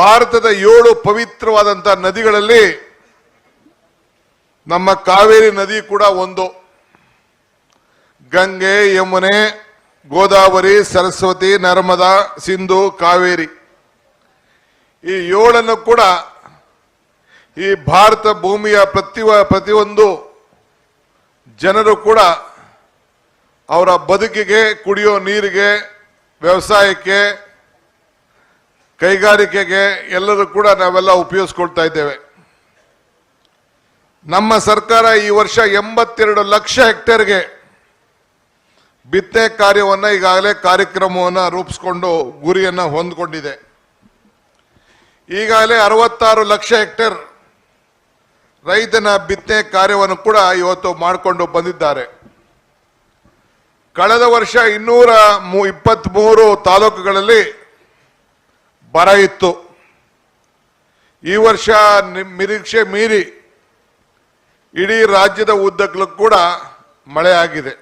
ಭಾರತದ ಏಳು ಪವಿತ್ರವಾದಂತಹ ನದಿಗಳಲ್ಲಿ ನಮ್ಮ ಕಾವೇರಿ ನದಿ ಕೂಡ ಒಂದು. ಗಂಗೆ, ಯಮುನೆ, ಗೋದಾವರಿ, ಸರಸ್ವತಿ, ನರ್ಮದಾ, ಸಿಂಧು, ಕಾವೇರಿ. ಈ ಏಳನ್ನು ಕೂಡ ಈ ಭಾರತ ಭೂಮಿಯ ಪ್ರತಿ ಪ್ರತಿಯೊಂದು ಜನರು ಕೂಡ ಅವರ ಬದುಕಿಗೆ, ಕುಡಿಯೋ ನೀರಿಗೆ, ವ್ಯವಸಾಯಕ್ಕೆ ಕೈಗಾರಿಕೆಗೆ ಎಲ್ಲರೂ ಕೂಡ ನಾವೆಲ್ಲ ಉಪಯೋಗಿಸ್ಕೊಳ್ತಾ ಇದ್ದೇವೆ. ನಮ್ಮ ಸರ್ಕಾರ ಈ ವರ್ಷ ಎಂಬತ್ತೆರಡು ಲಕ್ಷ ಹೆಕ್ಟೇರ್ಗೆ ಬಿತ್ತನೆ ಕಾರ್ಯವನ್ನ ಈಗಾಗಲೇ ಕಾರ್ಯಕ್ರಮವನ್ನು ರೂಪಿಸಿಕೊಂಡು ಗುರಿಯನ್ನ ಹೊಂದಿಕೊಂಡಿದೆ. ಈಗಾಗಲೇ ಅರವತ್ತಾರು ಲಕ್ಷ ಹೆಕ್ಟೇರ್ ರೈತನ ಬಿತ್ತನೆ ಕಾರ್ಯವನ್ನು ಕೂಡ ಇವತ್ತು ಮಾಡಿಕೊಂಡು ಬಂದಿದ್ದಾರೆ. ಕಳೆದ ವರ್ಷ ಇನ್ನೂರ ಇಪ್ಪತ್ತ್ ಮೂರು ತಾಲೂಕುಗಳಲ್ಲಿ ಬರ ಇತ್ತು. ಈ ವರ್ಷ ನಿರೀಕ್ಷೆ ಮೀರಿ ಇಡೀ ರಾಜ್ಯದ ಉದ್ದಕ್ಕೂ ಕೂಡ ಮಳೆ ಆಗಿದೆ.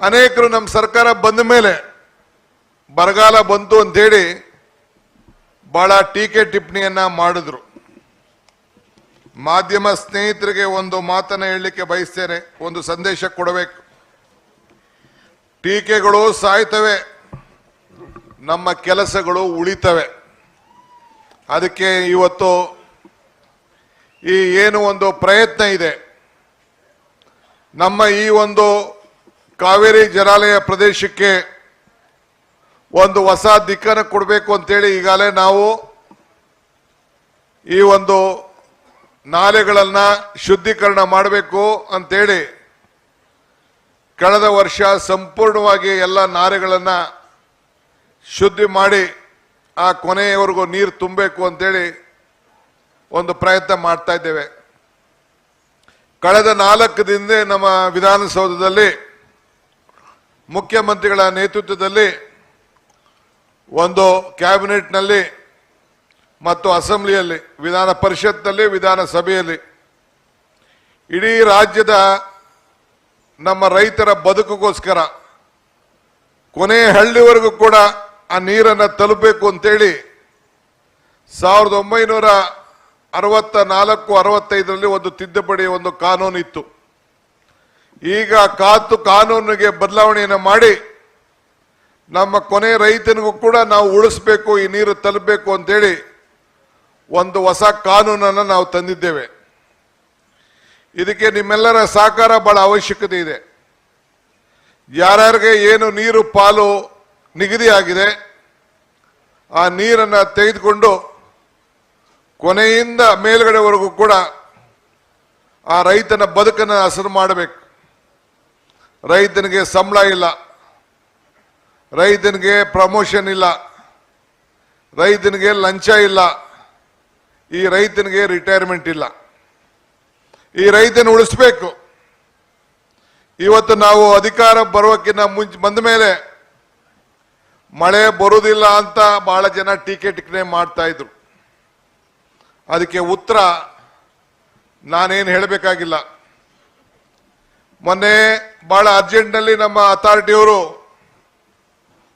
ಅನೇಕರು ನಮ್ಮ ಸರ್ಕಾರ ಬಂದ ಮೇಲೆ ಬರಗಾಲ ಬಂತು ಅಂತೇಳಿ ಬಹಳ ಟೀಕೆ ಟಿಪ್ಪಣಿಯನ್ನ ಮಾಡಿದ್ರು. ಮಾಧ್ಯಮ ಸ್ನೇಹಿತರಿಗೆ ಒಂದು ಮಾತನ್ನು ಹೇಳಲಿಕ್ಕೆ ಬಯಸ್ತೇನೆ, ಒಂದು ಸಂದೇಶ ಕೊಡಬೇಕು. ಟೀಕೆಗಳು ಸಾಯ್ತವೆ. ನಮ್ಮ ಕೆಲಸಗಳು ಉಳಿತವೆ. ಅದಕ್ಕೆ ಇವತ್ತು ಈ ಏನು ಒಂದು ಪ್ರಯತ್ನ ಇದೆ. ನಮ್ಮ ಈ ಒಂದು ಕಾವೇರಿ ಜಲಾಲಯ ಪ್ರದೇಶಕ್ಕೆ ಒಂದು ಹೊಸ ದಿಕ್ಕನ್ನು ಕೊಡಬೇಕು ಅಂತೇಳಿ ಈಗಾಗಲೇ ನಾವು ಈ ಒಂದು ನಾಲೆಗಳನ್ನು ಶುದ್ಧೀಕರಣ ಮಾಡಬೇಕು ಅಂತೇಳಿ, ಕಳೆದ ವರ್ಷ ಸಂಪೂರ್ಣವಾಗಿ ಎಲ್ಲ ನಾಲೆಗಳನ್ನ ಶುದ್ಧಿ ಮಾಡಿ ಆ ಕೊನೆಯವರೆಗೂ ನೀರು ತುಂಬಬೇಕು ಅಂತೇಳಿ ಒಂದು ಪ್ರಯತ್ನ ಮಾಡ್ತಾ ಇದ್ದೇವೆ. ಕಳೆದ ನಾಲ್ಕು ದಿನದ ನಮ್ಮ ವಿಧಾನಸೌಧದಲ್ಲಿ ಮುಖ್ಯಮಂತ್ರಿಗಳ ನೇತೃತ್ವದಲ್ಲಿ ಒಂದು ಕ್ಯಾಬಿನೆಟ್ನಲ್ಲಿ ಮತ್ತು ಅಸೆಂಬ್ಲಿಯಲ್ಲಿ, ವಿಧಾನ ಪರಿಷತ್ನಲ್ಲಿ, ವಿಧಾನಸಭೆಯಲ್ಲಿ ಇಡೀ ರಾಜ್ಯದ ನಮ್ಮ ರೈತರ ಬದುಕಿಗೋಸ್ಕರ ಕೊನೆ ಹಳ್ಳಿವರೆಗೂ ಕೂಡ ಆ ನೀರನ್ನು ತಲುಪಬೇಕು ಅಂತೇಳಿ ಸಾವಿರದ ಒಂಬೈನೂರ ಅರವತ್ತ ನಾಲ್ಕು ಅರವತ್ತೈದರಲ್ಲಿ ಒಂದು ತಿದ್ದುಪಡಿ ಒಂದು ಕಾನೂನು ಇತ್ತು ಈಗ ಕಾತು ಕಾನೂನಿಗೆ ಬದಲಾವಣೆಯನ್ನು ಮಾಡಿ ನಮ್ಮ ಕೊನೆ ರೈತನಿಗೂ ಕೂಡ ನಾವು ಉಳಿಸ್ಬೇಕು, ಈ ನೀರು ತಲುಪಬೇಕು ಅಂತೇಳಿ ಒಂದು ಹೊಸ ಕಾನೂನನ್ನು ನಾವು ತಂದಿದ್ದೇವೆ. ಇದಕ್ಕೆ ನಿಮ್ಮೆಲ್ಲರ ಸಹಕಾರ ಬಹಳ ಅವಶ್ಯಕತೆ ಇದೆ. ಯಾರ್ಯಾರಿಗೆ ಏನು ನೀರು, ಪಾಲು ನಿಗದಿಯಾಗಿದೆ. ಆ ನೀರನ್ನು ತೆಗೆದುಕೊಂಡು ಕೊನೆಯಿಂದ ಮೇಲ್ಗಡೆವರೆಗೂ ಕೂಡ ಆ ರೈತನ ಬದುಕನ್ನು ಹಸಿರು ಮಾಡಬೇಕು. ರೈತನಿಗೆ ಸಂಬಳ ಇಲ್ಲ. ರೈತನಿಗೆ ಪ್ರಮೋಷನ್ ಇಲ್ಲ. ರೈತನಿಗೆ ಲಂಚ ಇಲ್ಲ. ಈ ರೈತನಿಗೆ ರಿಟೈರ್ಮೆಂಟ್ ಇಲ್ಲ. ಈ ರೈತನ ಉಳಿಸ್ಬೇಕು. ಇವತ್ತು ನಾವು ಅಧಿಕಾರ ಬರೋಕ್ಕಿಂತ ಮುಂಚೆ ಬಂದ ಮೇಲೆ ಮಳೆ ಬರುವುದಿಲ್ಲ ಅಂತ ಬಹಳ ಜನ ಟೀಕೆ ಟಿಕ್ಕಣೆ ಮಾಡ್ತಾ ಇದ್ರು. ಅದಕ್ಕೆ ಉತ್ತರ ನಾನೇನು ಹೇಳಬೇಕಾಗಿಲ್ಲ. ಮೊನ್ನೆ ಬಹಳ ಅರ್ಜೆಂಟ್ನಲ್ಲಿ ನಮ್ಮ ಅಥಾರಿಟಿಯವರು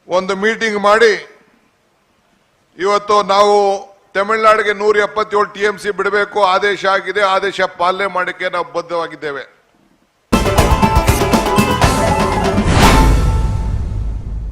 ಒಂದು ಮೀಟಿಂಗ್ ಮಾಡಿ, ಇವತ್ತು ನಾವು ತಮಿಳುನಾಡಿಗೆ ನೂರ ಎಪ್ಪತ್ತೇಳು ಟಿ ಎಂ ಸಿ ಬಿಡಬೇಕು, ಆದೇಶ ಆಗಿದೆ, ಆದೇಶ ಪಾಲನೆ ಮಾಡಕ್ಕೆ ನಾವು ಬದ್ಧವಾಗಿದ್ದೇವೆ.